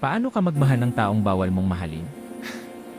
Paano ka magmahal ng taong bawal mong mahalin?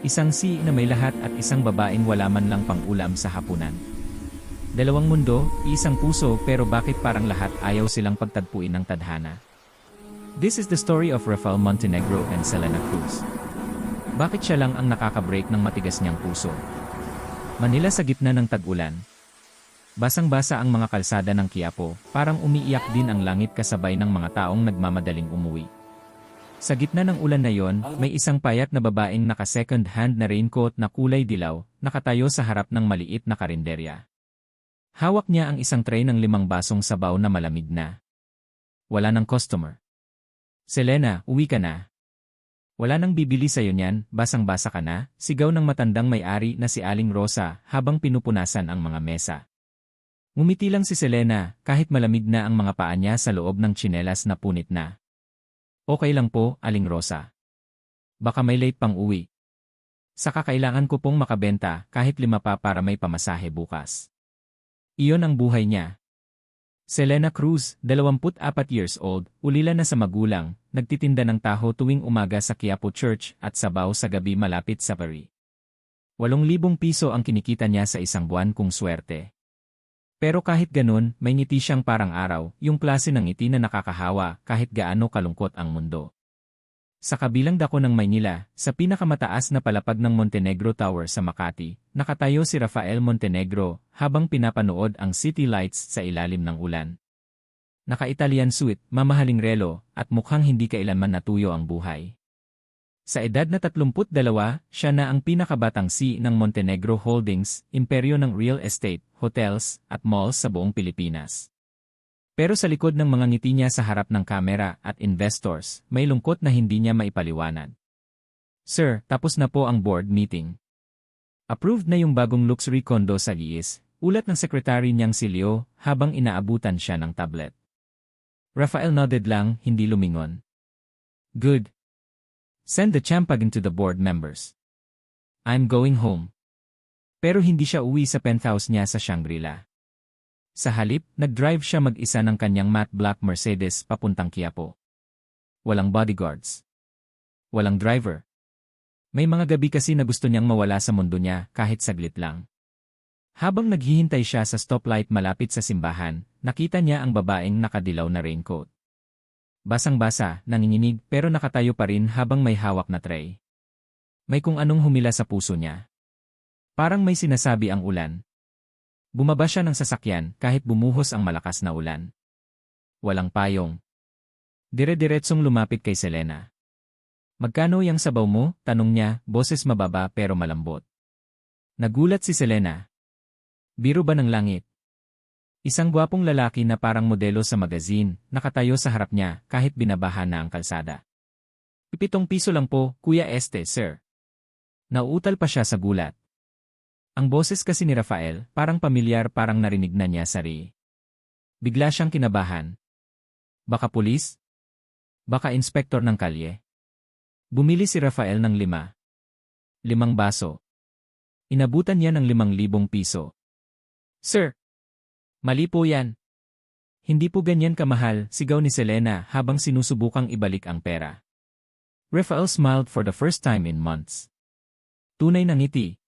Isang si na may lahat at isang babaeng wala man lang pang-ulam sa hapunan. Dalawang mundo, isang puso pero bakit parang lahat ayaw silang pagtagpuin ng tadhana? This is the story of Rafael Montenegro and Selena Cruz. Bakit siya lang ang nakaka-break ng matigas niyang puso? Manila sa gitna ng tag-ulan. Basang-basa ang mga kalsada ng Quiapo, parang umiiyak din ang langit kasabay ng mga taong nagmamadaling umuwi. Sa gitna ng ulan na yon, may isang payat na babaeng naka-second hand na raincoat na kulay dilaw, nakatayo sa harap ng maliit na karinderya. Hawak niya ang isang tray ng limang basong sabaw na malamig na. Wala ng customer. Selena, uwi ka na. Wala nang bibili sa'yo niyan, basang-basa ka na, sigaw ng matandang may-ari na si Aling Rosa habang pinupunasan ang mga mesa. Ngumiti lang si Selena kahit malamig na ang mga paa niya sa loob ng tsinelas na punit na. Okay lang po, Aling Rosa. Baka may late pang uwi. Saka kailangan ko pong makabenta kahit lima pa para may pamasahe bukas. Iyon ang buhay niya. Selena Cruz, 24 years old, ulila na sa magulang, nagtitinda ng taho tuwing umaga sa Quiapo Church at sabaw sa gabi malapit sa Paris. 8,000 piso ang kinikita niya sa isang buwan kung swerte. Pero kahit ganun, may ngiti siyang parang araw, yung klase ng ngiti na nakakahawa kahit gaano kalungkot ang mundo. Sa kabilang dako ng Maynila, sa pinakamataas na palapag ng Montenegro Tower sa Makati, nakatayo si Rafael Montenegro habang pinapanood ang city lights sa ilalim ng ulan. Naka-Italian suit, mamahaling relo, at mukhang hindi kailanman natuyo ang buhay. Sa edad na 32, siya na ang pinakabatang C ng Montenegro Holdings, imperyo ng real estate, hotels, at malls sa buong Pilipinas. Pero sa likod ng mga ngiti niya sa harap ng kamera at investors, may lungkot na hindi niya maipaliwanag. Sir, tapos na po ang board meeting. Approved na yung bagong luxury condo sa Giis, ulat ng sekretary niyang si Leo habang inaabutan siya ng tablet. Rafael nodded lang, hindi lumingon. Good. Send the champagne to the board members. I'm going home. Pero hindi siya uwi sa penthouse niya sa Shangri-La. Sa halip, nag-drive siya mag-isa ng kanyang matte black Mercedes papuntang Quiapo. Walang bodyguards. Walang driver. May mga gabi kasi na gusto niyang mawala sa mundo niya kahit saglit lang. Habang naghihintay siya sa stoplight malapit sa simbahan, nakita niya ang babaeng nakadilaw na raincoat. Basang-basa, nanginginig pero nakatayo pa rin habang may hawak na tray. May kung anong humila sa puso niya. Parang may sinasabi ang ulan. Bumaba siya ng sasakyan kahit bumuhos ang malakas na ulan. Walang payong. Dire-diretsong lumapit kay Selena. Magkano yung sabaw mo? Tanong niya, boses mababa pero malambot. Nagulat si Selena. Biro ba ng langit? Isang gwapong lalaki na parang modelo sa magazine, nakatayo sa harap niya kahit binabaha na ang kalsada. Pipitong piso lang po, Kuya Este, sir. Nauutal pa siya sa gulat. Ang boses kasi ni Rafael, parang pamilyar parang narinig na niya sa ri. Bigla siyang kinabahan. Baka pulis? Baka inspektor ng kalye? Bumili si Rafael ng lima. Limang baso. Inabutan niya ng limang libong piso. Sir! Mali po yan. Hindi po ganyan kamahal, sigaw ni Selena habang sinusubukang ibalik ang pera. Rafael smiled for the first time in months. Tunay na ngiti.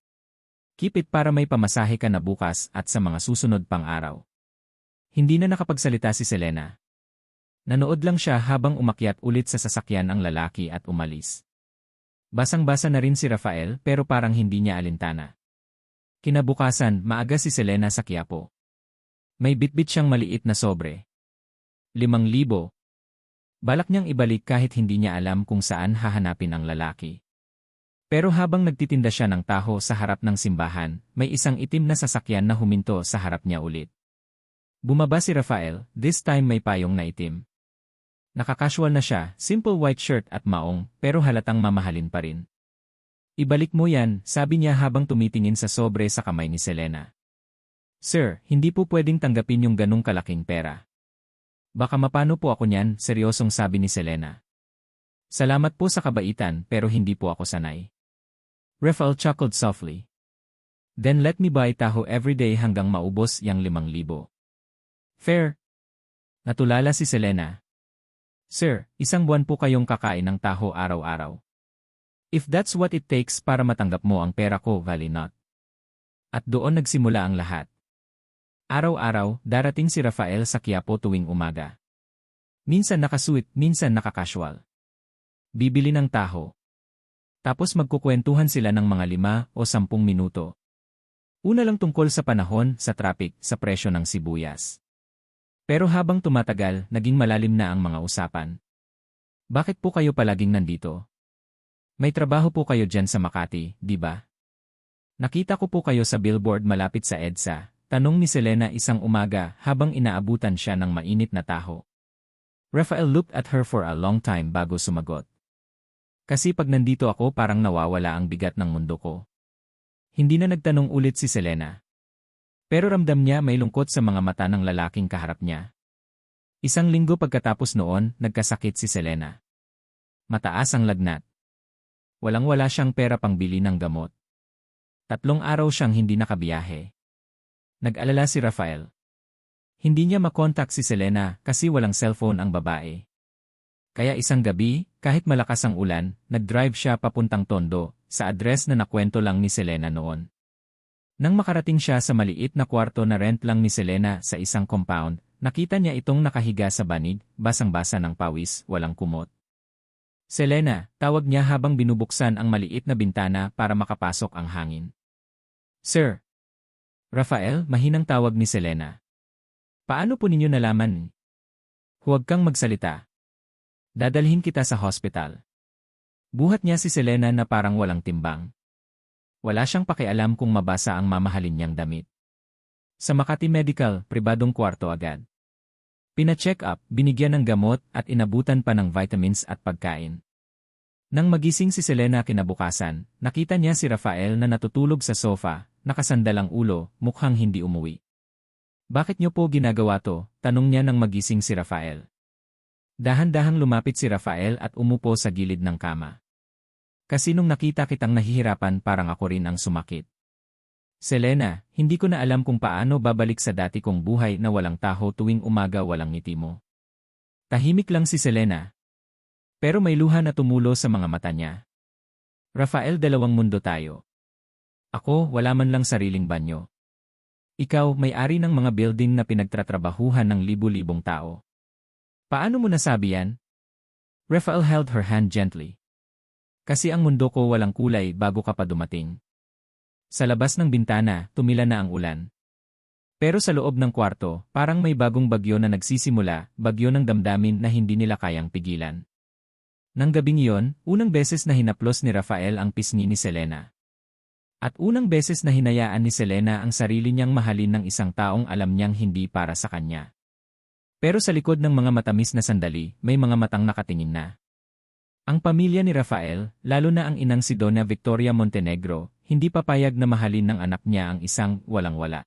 Keep it para may pamasahe ka na bukas at sa mga susunod pang araw. Hindi na nakapagsalita si Selena. Nanood lang siya habang umakyat ulit sa sasakyan ang lalaki at umalis. Basang-basa na rin si Rafael pero parang hindi niya alintana. Kinabukasan, maaga si Selena sa Quiapo. May bitbit siyang maliit na sobre. Limang libo. Balak niyang ibalik kahit hindi niya alam kung saan hahanapin ang lalaki. Pero habang nagtitinda siya ng taho sa harap ng simbahan, may isang itim na sasakyan na huminto sa harap niya ulit. Bumaba si Rafael, this time may payong na itim. Nakakasual na siya, simple white shirt at maong, pero halatang mamahalin pa rin. Ibalik mo yan, sabi niya habang tumitingin sa sobre sa kamay ni Selena. Sir, hindi po pwedeng tanggapin yung ganong kalaking pera. Baka mapano po ako niyan, seryosong sabi ni Selena. Salamat po sa kabaitan pero hindi po ako sanay. Rafael chuckled softly. Then let me buy taho every day hanggang maubos yang limang libo. Fair. Natulala si Selena. Sir, isang buwan po kayong kakain ng taho araw-araw. If that's what it takes para matanggap mo ang pera ko, valley not. At doon nagsimula ang lahat. Araw-araw, darating si Rafael sa Quiapo tuwing umaga. Minsan nakasuit, minsan nakakasual. Bibili ng taho. Tapos magkukwentuhan sila ng mga lima o sampung minuto. Una lang tungkol sa panahon, sa traffic, sa presyo ng sibuyas. Pero habang tumatagal, naging malalim na ang mga usapan. Bakit po kayo palaging nandito? May trabaho po kayo dyan sa Makati, di ba? Nakita ko po kayo sa billboard malapit sa EDSA, tanong ni Selena isang umaga habang inaabutan siya ng mainit na taho. Rafael looked at her for a long time bago sumagot. Kasi pag nandito ako parang nawawala ang bigat ng mundo ko. Hindi na nagtanong ulit si Selena. Pero ramdam niya may lungkot sa mga mata ng lalaking kaharap niya. Isang linggo pagkatapos noon, nagkasakit si Selena. Mataas ang lagnat. Walang-wala siyang pera pangbili ng gamot. Tatlong araw siyang hindi nakabiyahe. Nag-alala si Rafael. Hindi niya makontak si Selena kasi walang cellphone ang babae. Kaya isang gabi, kahit malakas ang ulan, nag-drive siya papuntang Tondo, sa address na nakwento lang ni Selena noon. Nang makarating siya sa maliit na kwarto na rent lang ni Selena sa isang compound, nakita niya itong nakahiga sa banig, basang-basa ng pawis, walang kumot. Selena, tawag niya habang binubuksan ang maliit na bintana para makapasok ang hangin. Sir. Rafael, mahinang tawag ni Selena. Paano po ninyo nalaman? Huwag kang magsalita. Dadalhin kita sa hospital. Buhat niya si Selena na parang walang timbang. Wala siyang pakialam kung mabasa ang mamahalin niyang damit. Sa Makati Medical, pribadong kwarto agad. Pina-check up, binigyan ng gamot at inabutan pa ng vitamins at pagkain. Nang magising si Selena kinabukasan, nakita niya si Rafael na natutulog sa sofa, nakasandalang ulo, mukhang hindi umuwi. Bakit niyo po ginagawa to? Tanong niya nang magising si Rafael. Dahan-dahang lumapit si Rafael at umupo sa gilid ng kama. Kasi nung nakita kitang nahihirapan parang ako rin ang sumakit. Selena, hindi ko na alam kung paano babalik sa dati kong buhay na walang taho tuwing umaga walang ngiti mo. Tahimik lang si Selena. Pero may luha na tumulo sa mga mata niya. Rafael dalawang mundo tayo. Ako, wala man lang sariling banyo. Ikaw, may-ari ng mga building na pinagtatrabahuhan ng libu-libong tao. Paano mo nasabi yan? Rafael held her hand gently. Kasi ang mundo ko walang kulay bago ka pa dumating. Sa labas ng bintana, tumila na ang ulan. Pero sa loob ng kwarto, parang may bagong bagyo na nagsisimula, bagyo ng damdamin na hindi nila kayang pigilan. Nang gabing iyon, unang beses na hinaplos ni Rafael ang pisngi ni Selena. At unang beses na hinayaan ni Selena ang sarili niyang mahalin ng isang taong alam niyang hindi para sa kanya. Pero sa likod ng mga matamis na sandali, may mga matang nakatingin na. Ang pamilya ni Rafael, lalo na ang inang si Dona Victoria Montenegro, hindi papayag na mahalin ng anak niya ang isang walang-wala.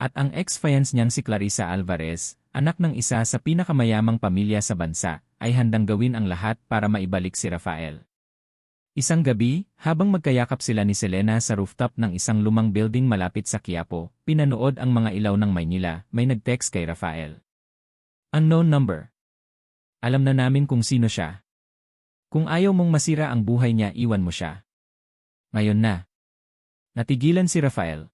At ang ex-fiance niyang si Clarissa Alvarez, anak ng isa sa pinakamayamang pamilya sa bansa, ay handang gawin ang lahat para maibalik si Rafael. Isang gabi, habang magkayakap sila ni Selena sa rooftop ng isang lumang building malapit sa Quiapo, pinanood ang mga ilaw ng Maynila, may nag-text kay Rafael. Unknown number. Alam na namin kung sino siya. Kung ayaw mong masira ang buhay niya, iwan mo siya. Ngayon na. Natigilan si Rafael.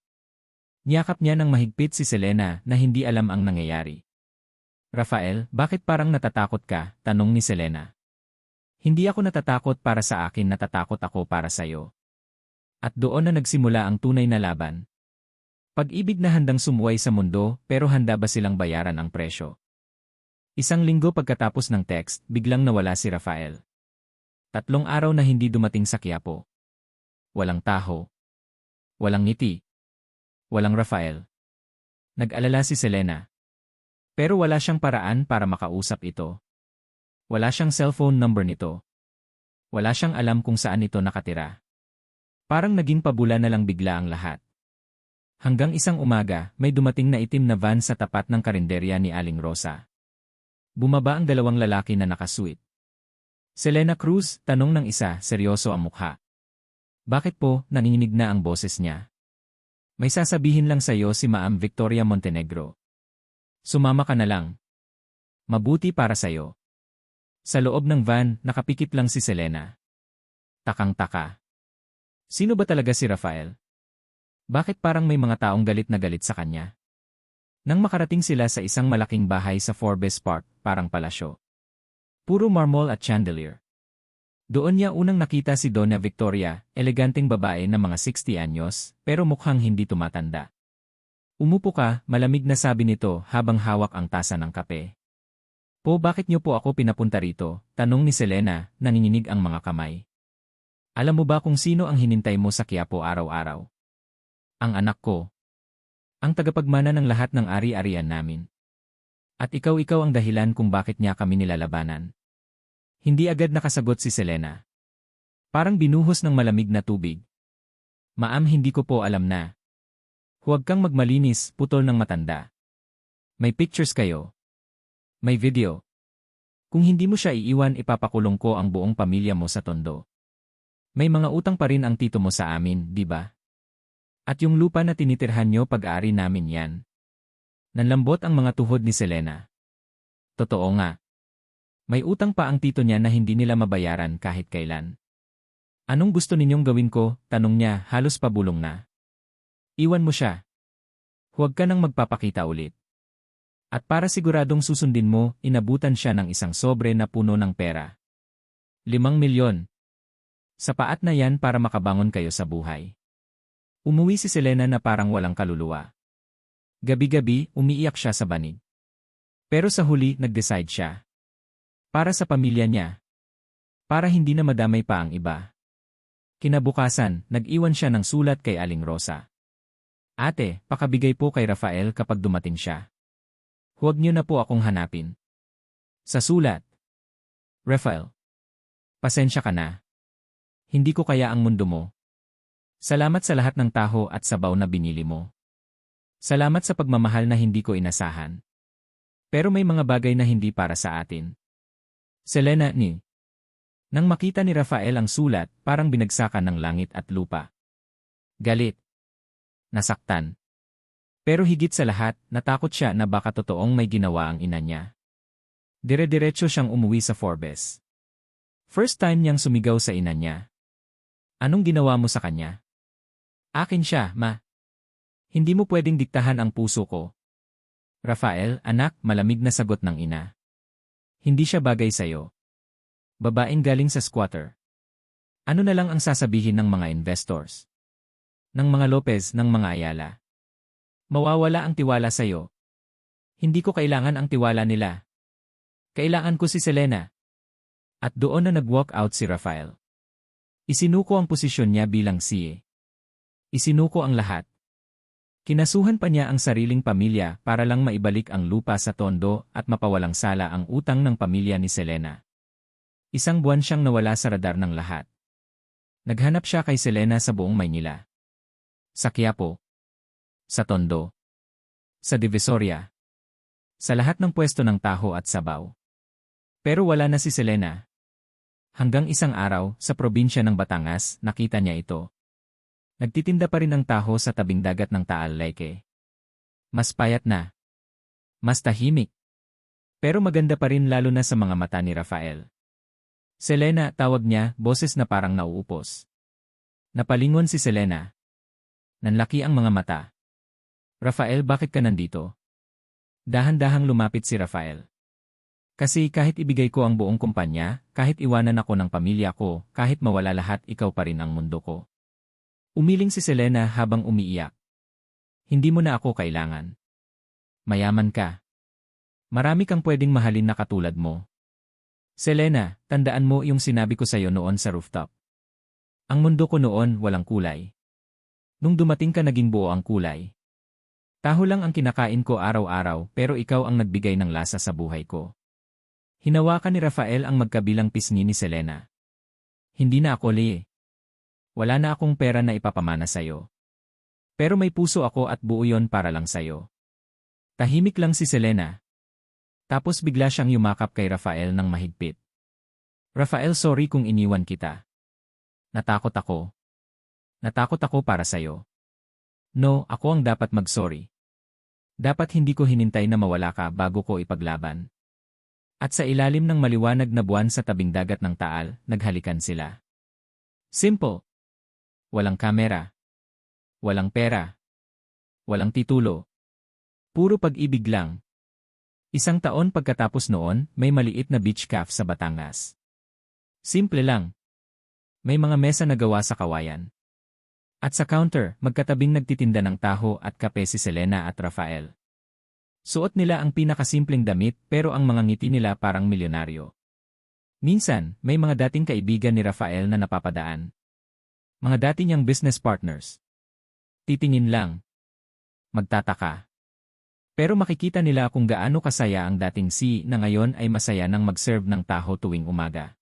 Niyakap niya ng mahigpit si Selena na hindi alam ang nangyayari. Rafael, bakit parang natatakot ka? Tanong ni Selena. Hindi ako natatakot para sa akin natatakot ako para sa iyo. At doon na nagsimula ang tunay na laban. Pag-ibig na handang sumuway sa mundo pero handa ba silang bayaran ang presyo? Isang linggo pagkatapos ng text, biglang nawala si Rafael. Tatlong araw na hindi dumating sa Quiapo. Walang taho. Walang ngiti. Walang Rafael. Nag-alala si Selena. Pero wala siyang paraan para makausap ito. Wala siyang cellphone number nito. Wala siyang alam kung saan ito nakatira. Parang naging pabula na lang bigla ang lahat. Hanggang isang umaga, may dumating na itim na van sa tapat ng karinderya ni Aling Rosa. Bumaba ang dalawang lalaki na nakasuit. Selena Cruz, tanong ng isa, seryoso ang mukha. Bakit po, nanginginig na ang boses niya? May sasabihin lang sa'yo si Maam Victoria Montenegro. Sumama ka na lang. Mabuti para sa'yo. Sa loob ng van, nakapikit lang si Selena. Takang-taka. Sino ba talaga si Rafael? Bakit parang may mga taong galit na galit sa kanya? Nang makarating sila sa isang malaking bahay sa Forbes Park, parang palasyo. Puro marmol at chandelier. Doon niya unang nakita si Donna Victoria, eleganteng babae na mga 60 anyos, pero mukhang hindi tumatanda. Umupo ka, malamig na sabi nito habang hawak ang tasa ng kape. Po bakit niyo po ako pinapunta rito? Tanong ni Selena, nanginginig ang mga kamay. Alam mo ba kung sino ang hinintay mo sa Quiapo araw-araw? Ang anak ko. Ang tagapagmana ng lahat ng ari-arian namin. At ikaw-ikaw ang dahilan kung bakit niya kami nilalabanan. Hindi agad nakasagot si Selena. Parang binuhos ng malamig na tubig. Maam hindi ko po alam na. Huwag kang magmalinis, putol ng matanda. May pictures kayo. May video. Kung hindi mo siya iiwan ipapakulong ko ang buong pamilya mo sa tondo. May mga utang pa rin ang tito mo sa amin, di ba? At yung lupa na tinitirhan nyo pag-aari namin yan. Nanlambot ang mga tuhod ni Selena. Totoo nga. May utang pa ang tito niya na hindi nila mabayaran kahit kailan. Anong gusto ninyong gawin ko? Tanong niya, halos pabulong na. Iwan mo siya. Huwag ka nang magpapakita ulit. At para siguradong susundin mo, inabutan siya ng isang sobre na puno ng pera. Limang milyon. Sapaat na yan para makabangon kayo sa buhay. Umuwi si Selena na parang walang kaluluwa. Gabi-gabi, umiiyak siya sa banig. Pero sa huli, nag-decide siya. Para sa pamilya niya. Para hindi na madamay pa ang iba. Kinabukasan, nag-iwan siya ng sulat kay Aling Rosa. Ate, pakabigay po kay Rafael kapag dumating siya. Huwag niyo na po akong hanapin. Sa sulat. Rafael. Pasensya ka na. Hindi ko kaya ang mundo mo. Salamat sa lahat ng taho at sabaw na binili mo. Salamat sa pagmamahal na hindi ko inasahan. Pero may mga bagay na hindi para sa atin. Selena ni. Nang makita ni Rafael ang sulat, parang binagsakan ng langit at lupa. Galit. Nasaktan. Pero higit sa lahat, natakot siya na baka totoong may ginawa ang ina niya. Dire-diretso siyang umuwi sa Forbes. First time niyang sumigaw sa ina niya. Anong ginawa mo sa kanya? Akin siya, ma. Hindi mo pwedeng diktahan ang puso ko. Rafael, anak, malamig na sagot ng ina. Hindi siya bagay sa'yo. Babaeng galing sa squatter. Ano na lang ang sasabihin ng mga investors? Ng mga Lopez, ng mga Ayala. Mawawala ang tiwala sa'yo. Hindi ko kailangan ang tiwala nila. Kailangan ko si Selena. At doon na nag-walk out si Rafael. Isinuko ang posisyon niya bilang CA. Isinuko ang lahat. Kinasuhan pa niya ang sariling pamilya para lang maibalik ang lupa sa tondo at mapawalang sala ang utang ng pamilya ni Selena. Isang buwan siyang nawala sa radar ng lahat. Naghanap siya kay Selena sa buong Maynila. Sa Quiapo, sa Tondo, sa Divisoria, sa lahat ng pwesto ng taho at sabaw. Pero wala na si Selena. Hanggang isang araw, sa probinsya ng Batangas, nakita niya ito. Nagtitinda pa rin ang taho sa tabing dagat ng Taal Leyte. Mas payat na. Mas tahimik. Pero maganda pa rin lalo na sa mga mata ni Rafael. Selena, tawag niya, boses na parang nauupos. Napalingon si Selena. Nanlaki ang mga mata. Rafael bakit ka nandito? Dahan-dahang lumapit si Rafael. Kasi kahit ibigay ko ang buong kumpanya, kahit iwanan ako ng pamilya ko, kahit mawala lahat ikaw pa rin ang mundo ko. Umiling si Selena habang umiiyak. Hindi mo na ako kailangan. Mayaman ka. Marami kang pwedeng mahalin na katulad mo. Selena, tandaan mo yung sinabi ko sa'yo noon sa rooftop. Ang mundo ko noon walang kulay. Nung dumating ka naging buo ang kulay. Taho lang ang kinakain ko araw-araw pero ikaw ang nagbigay ng lasa sa buhay ko. Hinawakan ni Rafael ang magkabilang pisngi ni Selena. Hindi na ako li. Wala na akong pera na ipapamana sa'yo. Pero may puso ako at buo yon para lang sa'yo. Tahimik lang si Selena. Tapos bigla siyang yumakap kay Rafael ng mahigpit. Rafael sorry kung iniwan kita. Natakot ako. Natakot ako para sa'yo. No, ako ang dapat mag-sorry. Dapat hindi ko hinintay na mawala ka bago ko ipaglaban. At sa ilalim ng maliwanag na buwan sa tabing dagat ng Taal, naghalikan sila. Simple. Walang kamera. Walang pera. Walang titulo. Puro pag-ibig lang. Isang taon pagkatapos noon, may maliit na beach cafe sa Batangas. Simple lang. May mga mesa na gawa sa kawayan. At sa counter, magkatabing nagtitinda ng taho at kape si Selena at Rafael. Suot nila ang pinakasimpleng damit pero ang mga ngiti nila parang milyonaryo. Minsan, may mga dating kaibigan ni Rafael na napapadaan. Mga dati niyang business partners. Titingin lang. Magtataka. Pero makikita nila kung gaano kasaya ang dating si na ngayon ay masaya nang mag-serve ng taho tuwing umaga.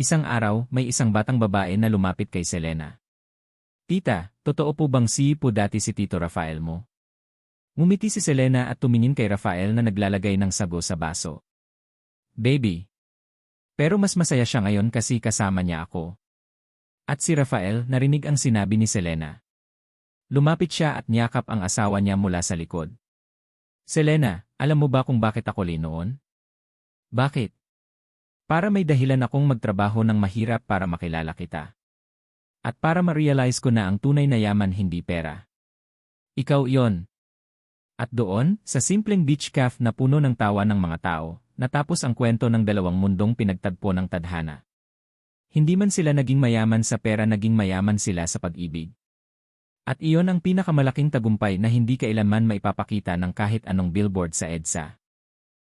Isang araw, may isang batang babae na lumapit kay Selena. Tita, totoo po bang si po dati si Tito Rafael mo? Ngumiti si Selena at tumingin kay Rafael na naglalagay ng sago sa baso. Baby. Pero mas masaya siya ngayon kasi kasama niya ako. At si Rafael narinig ang sinabi ni Selena. Lumapit siya at niyakap ang asawa niya mula sa likod. Selena, alam mo ba kung bakit ako linoon? Bakit? Para may dahilan akong magtrabaho ng mahirap para makilala kita. At para ma-realize ko na ang tunay na yaman hindi pera. Ikaw yon, at doon, sa simpleng beach cafe na puno ng tawa ng mga tao, natapos ang kwento ng dalawang mundong pinagtagpo ng tadhana. Hindi man sila naging mayaman sa pera naging mayaman sila sa pag-ibig. At iyon ang pinakamalaking tagumpay na hindi kailanman maipapakita ng kahit anong billboard sa EDSA.